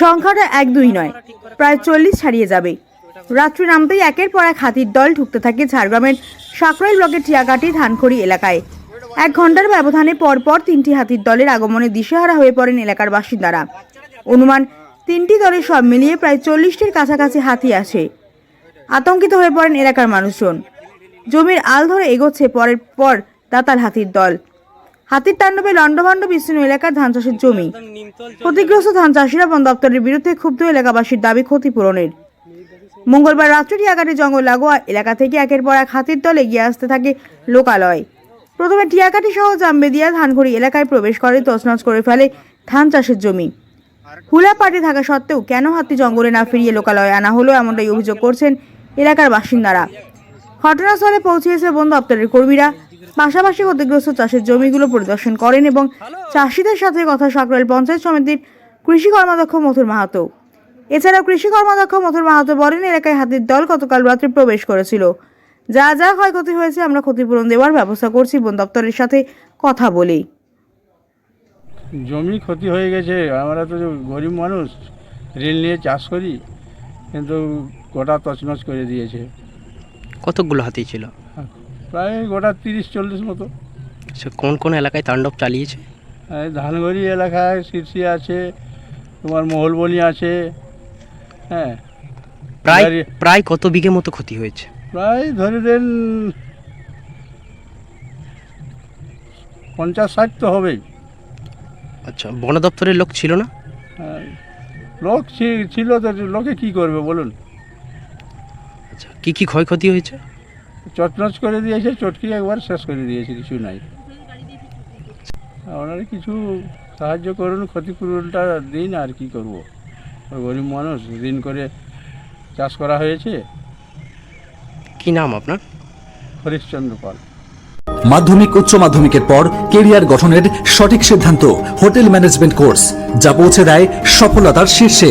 সংখ্যাটা এক দুই নয়, প্রায় চল্লিশ ছাড়িয়ে যাবে। রাত্রি নামতেই একের পর এক হাতির দল ঢুকতে থাকে ঝাড়গ্রামের সাকরাইল ব্লকের টিয়াকাটি ধানখড়ি এলাকায়। এক ঘণ্টার ব্যবধানে পরপর তিনটি হাতির দলের আগমনে দিশেহারা হয়ে পড়েন এলাকার বাসিন্দারা। অনুমান, তিনটি দলের সব মিলিয়ে প্রায় চল্লিশটির কাছাকাছি হাতি আসে আতঙ্কিত হয়ে পড়েন এলাকার মানুষজন। জমির আল ধরে এগোচ্ছে পরের পর দাতাল হাতির দল। হাতির তাণ্ডবে লণ্ডভণ্ড বিস্তীর্ণ এলাকার ধান চাষের জমি। ক্ষতিগ্রস্ত ধান চাষিরা বন দপ্তরের বিরুদ্ধে ক্ষুব্ধ এলাকাবাসীর দাবি ক্ষতিপূরণের। মঙ্গলবার রাত্রি টিয়াকাটি জঙ্গল লাগোয়া এলাকা থেকে একের পর এক হাতির দল এগিয়ে আসতে থাকে লোকালয়। প্রথমে টিয়াকাটি সহ জামবেদিয়া ধানঘড়ি এলাকায় প্রবেশ করে, তছনছ করে ফেলে ধান চাষের জমি। হুলা পাটি থাকা সত্ত্বেও কেন হাতি জঙ্গলে না ফিরিয়ে লোকালয়ে আনা হলো এমনটাই অভিযোগ করছেন এলাকার বাসিন্দারা। ঘটনাস্থলে পৌঁছিয়েছে বন দপ্তরের কর্মীরা। পাশাপাশি ক্ষতিগ্রস্ত চাষের জমিগুলো পরিদর্শন করেন এবং চাষিদের সাথে কথা সাকরাইল পঞ্চায়েত সমিতির কৃষি কর্মাধ্যক্ষ মথুর মাহাতো। এছাড়াও কৃষি কর্মাধ্যক্ষ মথুর মাহাতো বলেন এলাকায় হাতির দল গতকাল রাত্রে প্রবেশ করেছিল। যা যা ক্ষয়ক্ষতি হয়েছে আমরা ক্ষতিপূরণ দেওয়ার ব্যবস্থা করছি বন দপ্তরের সাথে কথা বলেই জমি ক্ষতি হয়ে গেছে আমরা তো গরিব মানুষ ঋণ নিয়ে চাষ করি কিন্তু গোটা তছনছ করে দিয়েছে। কতকগুলো হাতি ছিল? প্রায় গোটা তিরিশ চল্লিশ মতো। সে কোন কোন এলাকায় তাণ্ডব চালিয়েছে? ধানগড়ি এলাকায় শীর্ষি আছে তোমার মহলবনি আছে হ্যাঁ। প্রায় প্রায় কত বিঘে মতো ক্ষতি হয়েছে? প্রায় ধরে দেন পঞ্চাশ ষাট তো হবেই। আচ্ছা বন দপ্তরের লোক ছিল না? হ্যাঁ, লোক ছিল তো লোকে কি করবে বলুন? আচ্ছা কি কি ক্ষয়ক্ষতি হয়েছে? চটনচ করে দিয়েছে চটকি একবার শেষ করে দিয়েছে কিছু নাই। আপনারা কিছু সাহায্য করুন ক্ষতিপূরণটা দিন আর কি করব। গরিব মানুষ ঋণ করে চাষ করা হয়েছে। কি নাম আপনার? হরিশ্চন্দ্র পাল। মাধ্যমিক উচ্চ মাধ্যমিকের পর কেরিয়ার গঠনের সঠিক সিদ্ধান্ত হোটেল ম্যানেজমেন্ট কোর্স যা পৌঁছে দেয় সফলতার শীর্ষে।